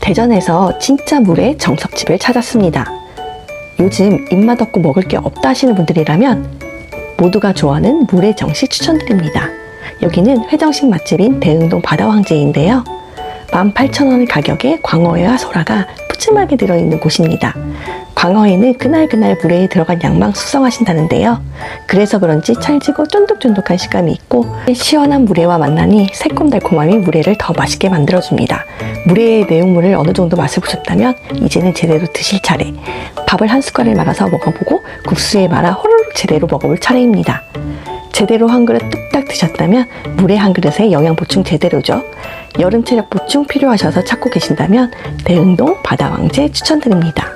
대전에서 진짜 물의 정석집을 찾았습니다. 요즘 입맛 없고 먹을 게 없다 하시는 분들이라면 모두가 좋아하는 물의 정식 추천드립니다. 여기는 회정식 맛집인 대흥동 바다왕제인데요. 18,000원 가격에 광어회와 소라가 푸짐하게 들어있는 곳입니다. 광어회는 그날그날 물에 들어간 양만 숙성하신다는데요. 그래서 그런지 찰지고 쫀득쫀득한 식감이 있고 시원한 물회와 만나니 새콤달콤함이 물회를 더 맛있게 만들어줍니다. 물회의 내용물을 어느 정도 맛을 보셨다면 이제는 제대로 드실 차례. 밥을 한 숟갈을 말아서 먹어보고 국수에 말아 호로록 제대로 먹어볼 차례입니다. 제대로 한 그릇 뚝딱 드셨다면 물에 한 그릇에 영양 보충 제대로죠. 여름 체력 보충 필요하셔서 찾고 계신다면 대흥동 바다왕제 추천드립니다.